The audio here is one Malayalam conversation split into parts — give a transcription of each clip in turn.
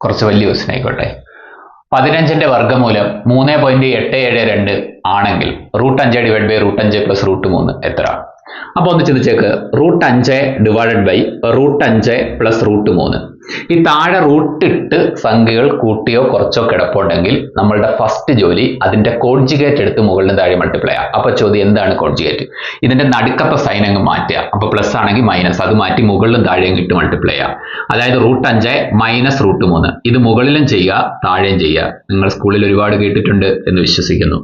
കുറച്ച് വലിയ ക്വസ്റ്റ്യൻ ആയിക്കോട്ടെ പതിനഞ്ചിന്റെ വർഗമൂലം മൂന്ന് പോയിന്റ് എട്ട് ഏഴ് രണ്ട് ആണെങ്കിൽ റൂട്ട് അഞ്ച് ഡിവൈഡ് ബൈ റൂട്ട് അഞ്ച് പ്ലസ് റൂട്ട് മൂന്ന് എത്ര? അപ്പോൾ ഒന്ന് ചിന്തിച്ചേക്ക്. റൂട്ട് അഞ്ച് ഡിവൈഡഡ് ബൈ റൂട്ട് അഞ്ച് പ്ലസ് റൂട്ട് മൂന്ന്. ഈ താഴെ റൂട്ടിട്ട് സംഖ്യകൾ കൂട്ടിയോ കുറച്ചോ കിടപ്പുണ്ടെങ്കിൽ നമ്മളുടെ ഫസ്റ്റ് ജോലി അതിന്റെ കോൺജിഗേറ്റ് എടുത്ത് മുകളിൽ താഴെ മൾട്ടിപ്ലൈ ആ അപ്പൊ ചോദ്യം എന്താണ് കോൺജിഗേറ്റ് ഇതിന്റെ നടുക്കത്തെ സൈൻ അങ്ങ് മാറ്റുക. അപ്പൊ പ്ലസ് ആണെങ്കിൽ മൈനസ് അത് മാറ്റി മുകളിലും താഴെയും ഇട്ട് മൾട്ടിപ്ലൈ ആ അതായത് റൂട്ട് അഞ്ച് മൈനസ് റൂട്ട് മൂന്ന്. ഇത് മുകളിലും ചെയ്യുക താഴെയും ചെയ്യുക. നിങ്ങൾ സ്കൂളിൽ ഒരുപാട് കേട്ടിട്ടുണ്ട് എന്ന് വിശ്വസിക്കുന്നു.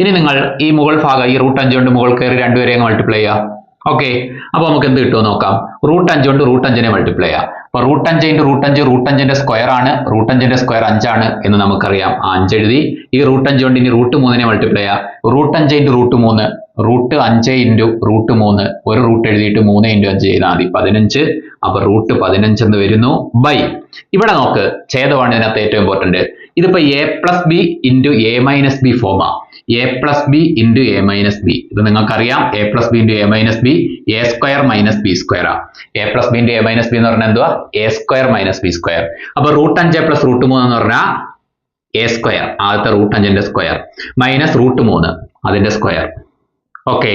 ഇനി നിങ്ങൾ ഈ മുകൾ ഭാഗം ഈ റൂട്ട് അഞ്ച് കൊണ്ട് മുകൾ കയറി രണ്ടുപേരെയും മൾട്ടിപ്ലൈ ചെയ്യുക. ഓക്കെ അപ്പൊ നമുക്ക് എന്ത് കിട്ടുമോ നോക്കാം. റൂട്ട് അഞ്ച് കൊണ്ട് റൂട്ട് അഞ്ചിനെ മൾട്ടിപ്ലൈ ചെയ്യാം. അപ്പൊ റൂട്ട് അഞ്ച് ഇന്റു റൂട്ട് അഞ്ച് റൂട്ട് അഞ്ചിന്റെ സ്ക്വയർ ആണ്. റൂട്ട് അഞ്ചിന്റെ സ്ക്വയർ അഞ്ചാണ് എന്ന് നമുക്കറിയാം. ആ അഞ്ച് എഴുതി. ഈ റൂട്ട് അഞ്ച് കൊണ്ട് ഇനി റൂട്ട് മൂന്നിനെ മൾട്ടിപ്ലൈ ചെയ്യാം. റൂട്ട് അഞ്ച് ഇന്റു റൂട്ട് മൂന്ന് റൂട്ട് അഞ്ച് ഇന്റു റൂട്ട് മൂന്ന്. ഒരു റൂട്ട് എഴുതിയിട്ട് മൂന്ന് ഇന്റു അഞ്ച് ചെയ്താൽ മതി. പതിനഞ്ച്. അപ്പൊ റൂട്ട് പതിനഞ്ച് എന്ന് വരുന്നു ബൈ ഇവിടെ നോക്ക് ഛേദമാണ് ഇതിനകത്ത് ഏറ്റവും ഇമ്പോർട്ടന്റ് ഇതിപ്പോ A plus B into A minus B FOMAA A plus B into A minus B ഇത് നിങ്ങൾക്കറിയാം. A plus B into A minus B A square minus B square ആ. A plus B into A minus B എന്ന് പറഞ്ഞാൽ എന്തുവാ? A square minus B square അപ്പൊ റൂട്ട് അഞ്ച് പ്ലസ് റൂട്ട് മൂന്ന് എന്ന് പറഞ്ഞാൽ എ സ്ക്വയർ ആദ്യത്തെ റൂട്ട് അഞ്ചിന്റെ സ്ക്വയർ മൈനസ് റൂട്ട് മൂന്ന് അതിന്റെ സ്ക്വയർ ഓക്കെ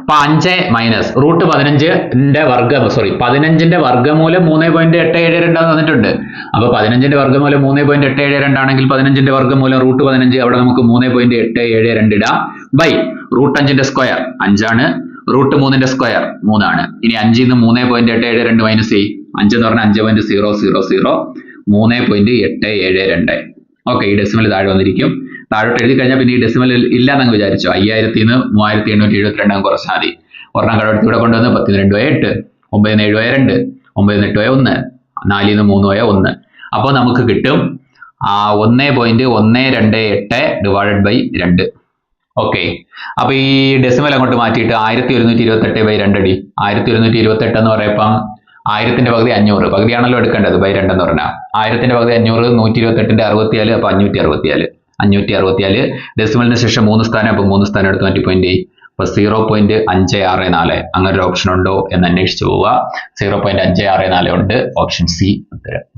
അപ്പൊ അഞ്ച് മൈനസ് റൂട്ട് പതിനഞ്ചിന്റെ വർഗം സോറി പതിനഞ്ചിന്റെ വർഗമൂലം മൂന്ന് പോയിന്റ് എട്ട് ഏഴ് രണ്ട് തന്നിട്ടുണ്ട് അപ്പൊ പതിനഞ്ചിന്റെ വർഗമൂലം മൂന്ന് പോയിന്റ് എട്ട് ഏഴ് രണ്ടാണെങ്കിൽ പതിനഞ്ചിന്റെ വർഗമൂലം റൂട്ട് പതിനഞ്ച് അവിടെ നമുക്ക് മൂന്ന് പോയിന്റ് എട്ട് ഏഴ് രണ്ട് ഇടാം. ബൈ റൂട്ട് അഞ്ചിന്റെ സ്ക്വയർ അഞ്ചാണ്. റൂട്ട് മൂന്നിന്റെ സ്ക്വയർ മൂന്നാണ്. ഇനി അഞ്ചിൽ നിന്ന് മൂന്ന് പോയിന്റ് എട്ട് ഏഴ് രണ്ട് മൈനസ് ചെയ്യും അഞ്ച് എന്ന് പറഞ്ഞാൽ അഞ്ച് പോയിന്റ് സീറോ സീറോ സീറോ മൂന്ന് പോയിന്റ് എട്ട് ഏഴ് രണ്ട്. ഓക്കെ ഈ ഡെസിമൽ താഴെ വന്നിരിക്കും. താഴോട്ട് എഴുതി കഴിഞ്ഞാൽ പിന്നെ ഈ ഡെസിമൽ ഇല്ലാന്നങ്ങ് വിചാരിച്ചു. അയ്യായിരത്തി നിന്ന് മൂവായിരത്തി എണ്ണൂറ്റി എഴുപത്തി എഴുപത്തിരണ്ടാം കുറച്ചാൽ മതി ഒരെണ്ണം കടമെടുത്ത് ഇവിടെ കൊണ്ടുവന്ന് പത്തിന് പോയ എട്ട് ഒമ്പതിന് ഏഴ് പോയ രണ്ട് ഒമ്പതിന് എട്ട് പോയ ഒന്ന് നാലിൽ നിന്ന് മൂന്ന് പോയ ഒന്ന്. അപ്പോൾ നമുക്ക് കിട്ടും ആ ഒന്ന് പോയിന്റ് ഒന്ന് രണ്ട് എട്ട് ഡിവൈഡഡ് ബൈ രണ്ട്. ഓക്കെ അപ്പൊ ഈ ഡെസിമൽ അങ്ങോട്ട് മാറ്റിയിട്ട് ആയിരത്തി ഒരുന്നൂറ്റി ഇരുപത്തെട്ട് ബൈ രണ്ടടി ആയിരത്തി ഒരുന്നൂറ്റി ഇരുപത്തെട്ട് എന്ന് പറയുമ്പം ആയിരത്തിന്റെ പകുതി അഞ്ഞൂറ്. പകുതിയാണല്ലോ എടുക്കേണ്ടത് ബൈ രണ്ടെന്ന് പറഞ്ഞാൽ ആയിരത്തിന്റെ പകുതി അഞ്ഞൂറ് നൂറ്റി ഇരുപത്തെട്ടിന്റെ അറുപത്തിയാൽ അപ്പൊ അഞ്ഞൂറ്റി അറുപത്തിയാൽ. അഞ്ഞൂറ്റി അറുപത്തിയാൽ ഡെസിമലിന് ശേഷം മൂന്ന് സ്ഥാനം അപ്പോൾ മൂന്ന് സ്ഥാനം എടുത്ത് മാറ്റി പോയിന്റ് അപ്പൊ സീറോ പോയിന്റ് അഞ്ച് ആറ് നാല്. അങ്ങനെ ഒരു ഓപ്ഷൻ ഉണ്ടോ എന്ന് അന്വേഷിച്ചു പോവുക. സീറോ പോയിന്റ് അഞ്ച് ആറ് നാല് ഉണ്ട്. ഓപ്ഷൻ സി ഉത്തരം.